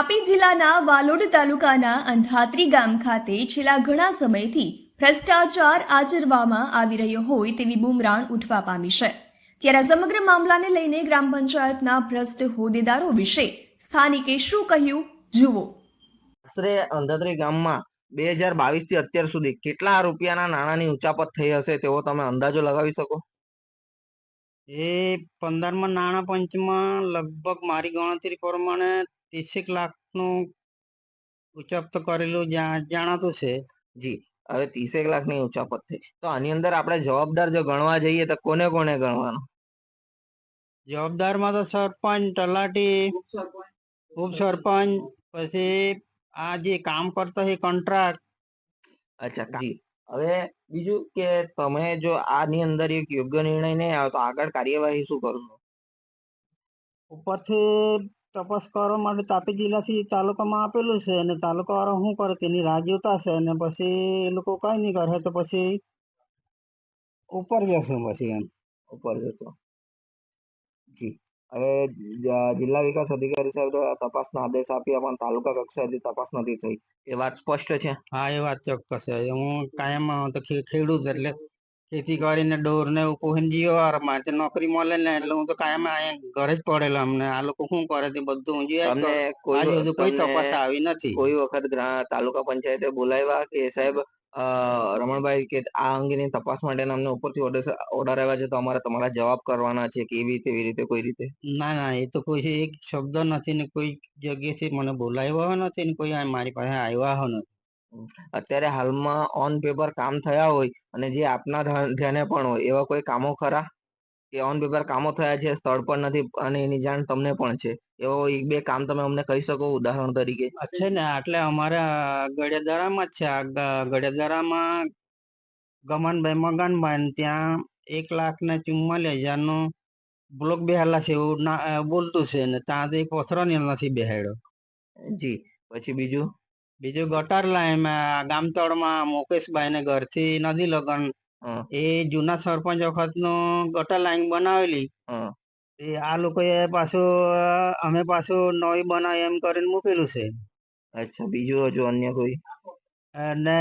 તાપી જિલ્લાના વાલોડ તાલુકાના અંધાત્રી ગામ ખાતે છેલ્લા ઘણા સમયથી ભ્રષ્ટાચાર આચરવામાં આવી રહ્યો હોય તેવી બુમરાણ ઉઠવા પામી છે. ત્યારે સમગ્ર મામલાને લઈને ગ્રામ પંચાયતના ભ્રષ્ટ હોદ્દેદારો વિશે સ્થાનિકે શું કહ્યું જુઓ. આશરે અંધાત્રી ગામમાં બે હજાર બાવીસથી અત્યાર સુધી કેટલા રૂપિયાના નાણાંની ઉચાપત થઈ હશે તેવો તમે અંદાજો લગાવી શકો? એ પંદરમાં નાણાં પંચમાં લગભગ મારી ગણતરી પ્રમાણે ત્રીસેક લાખનું ઉચ્ચાપ્ત કરેલું જા- જાણાતું છે. જી હવે ત્રીસેક લાખની ઉચાપત થઈ. તો આની અંદર આપણે જવાબદાર જો ગણવા જઈએ તો કોને કોને ગણવાનું? જવાબદારમાં તો સરપંચ તલાટી ઉપસરપંચ પછી આ જે કામ કરતો છે કોન્ટ્રાક્ટ અચ્છા જી. હવે બીજું કે તમે જો આની અંદર એક યોગ્ય નિર્ણય નહીં આવે તો આગળ કાર્યવાહી શું કરશો? ઉપરથી તપાસ કરવા માટે તાપી જિલ્લાથી તાલુકામાં આપેલું છે અને તાલુકા વાળા શું કરે તેની રાહ જોતા છે અને પછી એ લોકો કઈ નહીં કરે તો પછી ઉપર જશે પછી એમ ઉપર જતો જી. હવે જિલ્લા વિકાસ અધિકારી સાહેબ તપાસના આદેશ આપ્યા પણ તાલુકા કક્ષાએથી તપાસ નથી થઈ. એ વાત સ્પષ્ટ છે? હા એ વાત ચોક્કસ છે. હું કાયમ તો ખે- ખેડૂત એટલે ખેતી કરીને ડોર ને એવું જીવવા મારે તો નોકરી મળે ને એટલે હું તો કાયમ અહીંયા ઘરે જ પડેલો અમને. આ લોકો શું કરે તે બધું હું તમને કોઈ કોઈ તપાસ આવી નથી. કોઈ વખત તાલુકા પંચાયતે બોલાવ્યા કે સાહેબ રમણભાઈ કે આ અંગેની તપાસ માટે અમને ઉપરથી ઓર્ડર ઓર્ડર આવ્યા છે તો અમારે તમારા જવાબ કરવાના છે કે એવી રીતે એવી રીતે કોઈ રીતે? ના ના એ તો કોઈ એક શબ્દ નથી ને કોઈ જગ્યાએથી મને બોલાવ્યો નથી ને કોઈ મારી પાસે આવ્યા નથી. અત્યારે હાલમાં ઓન પેપર કામ થયા હોય અને જે આપના ધ્યાન- પણ હોય એવા કોઈ કામો ખરા? કે ઓન પેપર કામો થયા છે સ્થળ પર નથી અને એની જાણ તમને પણ છે? એવો એક બે કામ તમે અમને કહી શકો ઉદાહરણ તરીકે? છે ને એટલે અમારે ગડિયાદારામાં જ છે. આ ગડિયાદારામાં ગમનભાઈ મગનભાઈ ને ત્યાં એક લાખ ને ચુમ્માલીસ હજારનો બ્લોક બેહાલા છે એવું ના બોલતું છે ને ત્યાં એક પથરો નથી બેહાડ્યો. જી પછી બીજું? બીજું ગટર લાઈન ગામતળમાં મુકેશભાઈ ને ઘરથી નદી લગન. એ જૂના સરપંચ વખતનું ગટર લાઈન બનાવેલી. એ આ લોકોએ પાછું અમે પાછું નવી બનાવી એમ કરીને મૂકેલું છે. અચ્છા બીજું હજુ અન્ય કોઈ? અને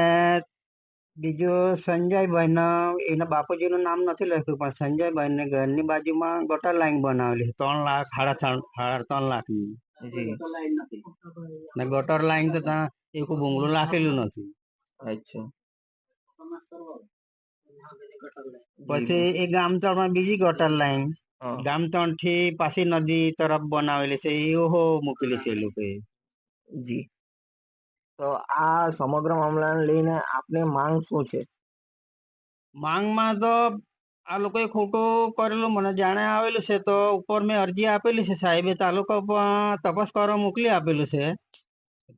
બીજું સંજયભાઈ ના એના બાપુજીનું નામ નથી લખ્યું પણ સંજયભાઈ ને ઘરની બાજુમાં ગટર લાઈન બનાવેલી. ત્રણ લાખ સાડા ત્રણ સાડા ત્રણ લાખની. જી. ને ગટર લાઈન તો ત્યાં એવું ભૂંગળું લાખેલું નથી. અચ્છા. પછી એ ગામતળમાં બીજી ગટર લાઈન. હં, ગામતળથી પાછી નદી તરફ બનાવેલી છે એવો મૂકેલી છે એ લોકોએ જી. તો આ સમગ્ર મામલાને લઈને આપની માંગ શું છે? માંગમાં તો આ લોકોએ ખોટું કરેલું મને જાણે આવેલું છે તો ઉપર મેં અરજી આપેલી છે સાહેબે. તાલુકા તપાસ કરવા મોકલી આપેલું છે.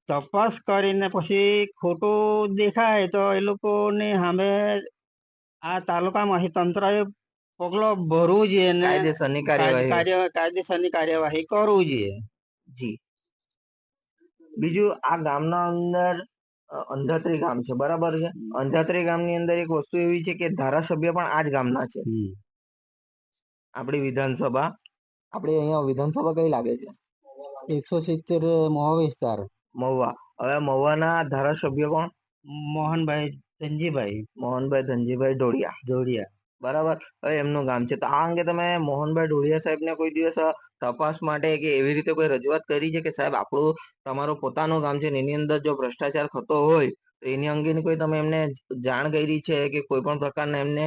તપાસ કરીને પછી ખોટું દેખાય તો એ લોકોને સામે આ તાલુકામાંથી તંત્રએ પગલો ભરવું જોઈએ ને કાયદેસરની કાર્યવાહી. કાયદેસરની કાર્યવાહી કરવું જોઈએ. જી. બીજું આ ગામના અંદર અંધાત્રી ગામ છે. બરાબર છે? અંધાત્રી ગામની અંદર એક વસ્તુ એવી છે કે ધારાસભ્ય પણ આ જ ગામના છે. આપણી વિધાનસભા. આપણે અહીંયા વિધાનસભા કઈ લાગે છે? એકસો સિત્તેર મહુવા વિસ્તાર. મહુવા. હવે મહુવાના ધારાસભ્ય કોણ? મોહનભાઈ ધનજીભાઈ. મોહનભાઈ ધનજીભાઈ ઢોળિયા. જોડિયા બરાબર? એમનું ગામ છે. તો આ અંગે તમે મોહનભાઈ ઢોળિયા સાહેબને કોઈ દિવસ તપાસ માટે કે એવી રીતે કોઈ રજૂઆત કરી છે કે સાહેબ આપણું તમારું પોતાનું ગામ છે એની અંદર જો ભ્રષ્ટાચાર થતો હોય તો એની અંગેની કોઈ તમે એમને જાણ કરી છે કે કોઈ પણ પ્રકારના એમને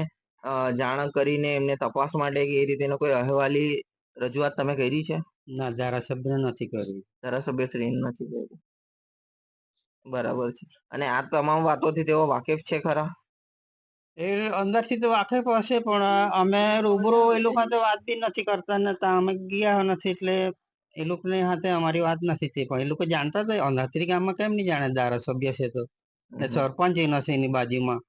જાણ કરીને એમને તપાસ માટે કે એ રીતેનો કોઈ અહેવાલી રજૂઆત તમે કરી છે? ના ધારાસભ્ય નથી કરી. ધારાસભ્ય શ્રી નથી કરી. બરાબર છે. અને આ તમામ વાતોથી તેઓ વાકેફ છે ખરા? એ અંદરથી તો વાકેફ હશે પણ અમે રૂબરૂ એ લોકો સાથે વાત બી નથી કરતા ને અમે ગયા નથી એટલે એ લોકોને સાથે અમારી વાત નથી થઈ. પણ એ લોકો જાણતા હતા અંધાત્રી ગામમાં કેમ નહીં જાણે? ધારાસભ્ય છે તો. ને સરપંચ એ નથી એની બાજુમાં.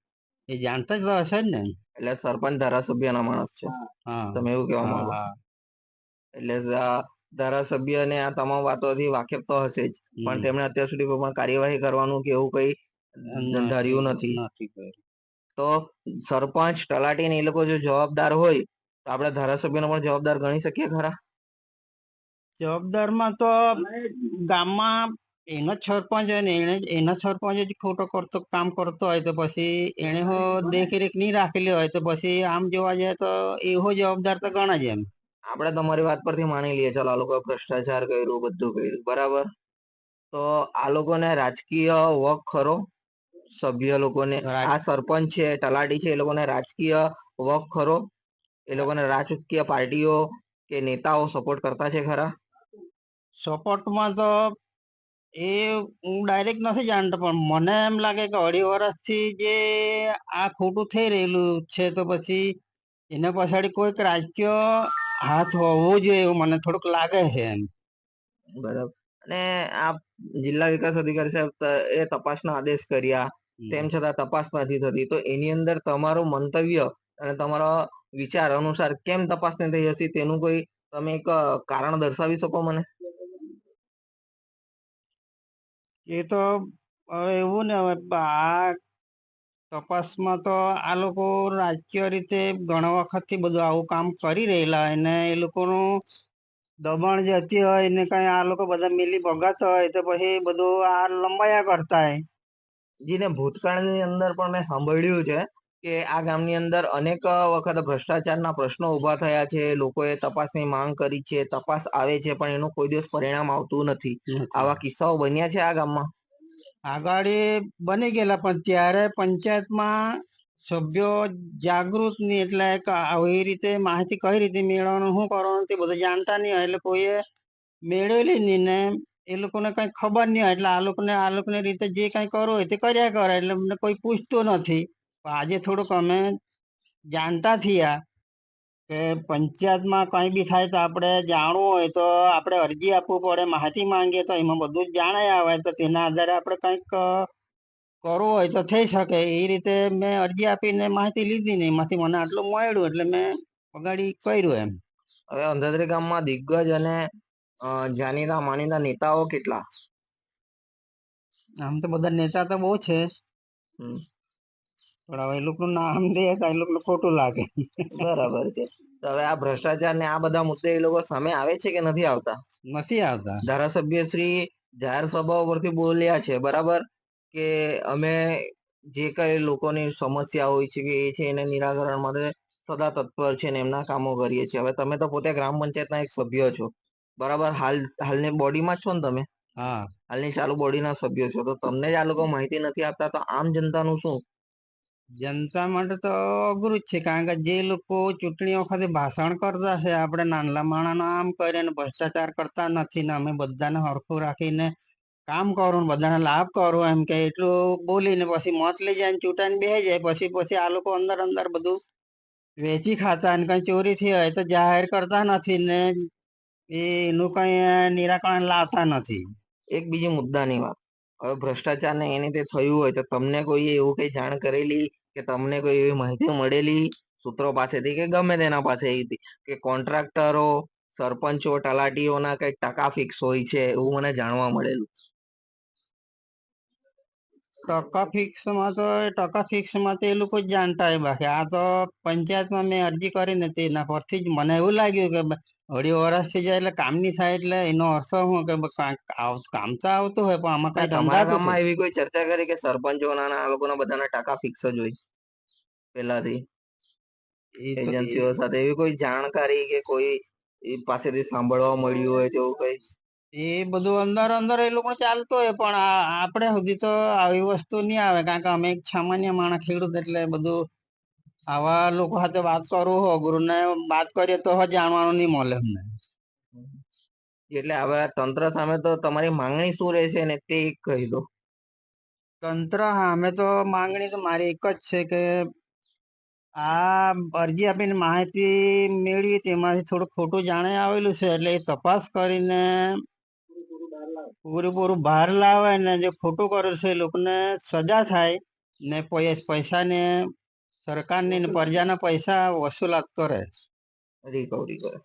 એ જાણતા જ તો હશે જ ને. એટલે સરપંચ ધારાસભ્યના માણસ છે. હા. તમે એવું કહેવા માંગો એટલે ધારાસભ્ય ને આ તમામ વાતોથી વાકેફ તો હશે જ. પણ તેમણે અત્યાર સુધી કોઈ પણ કાર્યવાહી કરવાનું કે એવું કઈ ધાર્યું નથી. તો સરપંચ તલાટી ને એ લોકો જો જવાબદાર હોય તો આપણે ધારાસભ્યનો પણ જવાબદાર ગણી શકીએ ખરા? જવાબદારમાં તો ગામમાં એનો સરપંચ હોય ને એને એનો સરપંચ જ ખોટો કરતો કામ કરતો હોય તો પછી એને હો દેખરેખ નહીં રાખેલી હોય તો પછી આમ જોવા જાય તો એવો જવાબદાર તો ગણા જ એમ. આપણે તમારી વાત પરથી માની લઈએ ચાલો આ લોકો ભ્રષ્ટાચાર કર્યું બધું કર્યું બરાબર? તો આ લોકોને રાજકીય વક ખરો. સભ્ય લોકોને આ સરપંચ છે તલાટી છે એ લોકોને રાજકીય વક ખરો? એ લોકોને રાજકીય પાર્ટીઓ કે નેતાઓ સપોર્ટ કરતા છે ખરા? સપોર્ટમાં તો એ હું ડાયરેક્ટ નથી જાણતો પણ મને એમ લાગે કે અઢી વર્ષથી જે આ ખોટું થઈ રહેલું છે તો પછી એના પછાડી કોઈક રાજકીય હાથ હોવો જોઈએ એવું મને થોડુંક લાગે છે એમ. બરાબર. અને આ જિલ્લા વિકાસ અધિકારી સાહેબ એ તપાસના આદેશ કર્યા. તેમ છતાં તપાસ નથી થતી. તો એની અંદર તમારું મંતવ્ય અને તમારો વિચાર અનુસાર કેમ તપાસ નહીં થઈ હશે તેનું કોઈ તમે એક કારણ દર્શાવી શકો મને? એ તો હવે એવું ને હવે આ તપાસમાં તો આ લોકો રાજકીય રીતે ઘણા વખતથી બધું આવું કામ કરી રહેલા અને એ લોકોનું દબાણ જતી હોય ને કઈ આ લોકો બધા મિલી ભગત હોય તો પછી બધું આ લંબાયા કરતા હોય જીને ભૂતકાળની અંદર પણ મેં સાંભળ્યું છે કે આ ગામની અંદર અનેક વખત ભ્રષ્ટાચારના પ્રશ્નો ઊભા થયા છે લોકોએ તપાસની માંગ કરી છે તપાસ આવે છે પણ એનું કોઈ દિવસ પરિણામ આવતું નથી. આવા કિસ્સાઓ બન્યા છે આ ગામમાં? આગાડી બની ગયેલા પણ ત્યારે પંચાયતમાં સભ્યો જાગૃત નહીં એટલે આવી રીતે માહિતી કઈ રીતે મેળવવાનું, શું કરવાનું તે બધું જાણતા નહીં હોય. એટલે કોઈએ મેળવેલી નહીં ને એ લોકોને કંઈ ખબર નહીં હોય. એટલે આ લોકોને આ લોકોને રીતે જે કંઈ કરવું હોય તે કર્યા કરે. એટલે અમને કોઈ પૂછતું નથી. આજે થોડુંક અમે જાણતા થયા કે પંચાયતમાં કંઈ બી થાય તો આપણે જાણવું હોય તો આપણે અરજી આપવું પડે. માહિતી માંગીએ તો એમાં બધું જ જાણાય આવે. તો તેના આધારે આપણે કંઈક કરવું હોય તો થઈ શકે. એ રીતે મેં અરજી આપીને માહિતી લીધી ને એમાંથી મને આટલું મળ્યું એટલે મેં અગાડી કર્યું એમ. હવે અંધાત્રી ગામમાં દિગ્ગજ અને જાણીતા માનીતા નેતાઓ કેટલા? આમ તો બધા નેતા તો બહુ છે. પણ હવે એ લોકોનું નામ દે તો એ લોકોને ખોટું લાગે. બરાબર છે. તો હવે આ ભ્રષ્ટાચાર ને આ બધા મુદ્દે એ લોકો સામે આવે છે કે નથી આવતા? નથી આવતા. ધારાસભ્ય શ્રી જાહેર સભાઓ પરથી બોલ્યા છે બરાબર? કે અમે જે કઈ લોકોની સમસ્યા હોય છે કે એ છે એને નિરાકરણ માટે સદા તત્પર છે ને એમના કામો કરીએ છીએ. હવે તમે તો પોતે ગ્રામ પંચાયતના એક સભ્ય છો. બરાબર? હાલ હાલની બોડીમાં છો ને તમે? હા. હાલની ચાલુ બોડીના સભ્ય છો. તો તમને જ આ લોકો માહિતી નથી આપતા. તો આમ જનતાનું શું? જનતા માટે તો અઘરું જ છે. કારણ કે જે લોકો ચૂંટણી વખતે ભાષણ કરતા છે આપણે નાનલા માણાનો આમ કરીને ભ્રષ્ટાચાર કરતા નથી ને અમે બધાને હરખું રાખીને કામ કરું બધાને લાભ કરું એમ કે એટલું બોલીને પછી મત લઈ જાય ચૂંટાઈને બે જાય. પછી પછી આ લોકો અંદર અંદર બધું વેચી ખાતા અને કઈ ચોરી થઈ હોય તો જાહેર કરતા નથી ને એનું કઈ નિરાકરણ લાવતા નથી. એક બીજી મુદ્દાની વાત. હવે ભ્રષ્ટાચાર ને એની તે થયું હોય તો તમને કોઈ એવું કઈ જાણ કરેલી કે તમને કોઈ એવી માહિતી મળેલી? સૂત્રો પાસેથી કે ગમે તેના પાસેથી? કે કોન્ટ્રાક્ટરો, સરપંચો, તલાટીઓના કઈ ટકા ફિક્સ હોય છે એવું મને જાણવા મળેલું. ટકા ફિક્સમાં તો એ ટકા ફિક્સમાં તો એ લોકો જ જાણતા હોય બાકી. આ તો પંચાયતમાં મેં અરજી કરી ને તેના પરથી જ મને એવું લાગ્યું કે અઢી વર્ષ થઈ જાય એટલે કામ નહીં થાય એટલે એનો અર્થ શું કે કામ તો આવતું હોય પણ આમાં કઈ તમારા ગામમાં એવી કોઈ ચર્ચા કરી કે સરપંચોના ને આ લોકોના બધાના ટકા ફિક્સ જ હોય પેલાથી એજન્સીઓ સાથે એવી કોઈ જાણકારી કે કોઈ પાસેથી સાંભળવા મળ્યું હોય તેવું કઈ? એ બધું અંદર અંદર એ લોકો ચાલતો હોય પણ આપણે સુધી તો આવી વસ્તુ નહીં આવે કારણ કે અમે એક સામાન્ય માણસ ખેડૂત એટલે બધું આવા લોકો સાથે વાત કરવું હો ગુરુ ને વાત કરીએ તો જાણવાનું નહીં મળે અમને. એટલે હવે તંત્ર સામે તો તમારી માંગણી શું રહેશે ને તે કહી દો. તંત્ર સામે તો માંગણી તો મારી એક જ છે કે આ અરજી આપીને માહિતી મેળવી તેમાંથી થોડું ખોટું જાણે આવેલું છે એટલે એ તપાસ કરીને પૂરેપૂરું બહાર લાવે ને જે ખોટું કરે છે એ લોકોને સજા થાય ને પૈસા પૈસાને સરકારની ને પ્રજાના પૈસા વસૂલાત કરે. રિકવરી કરે.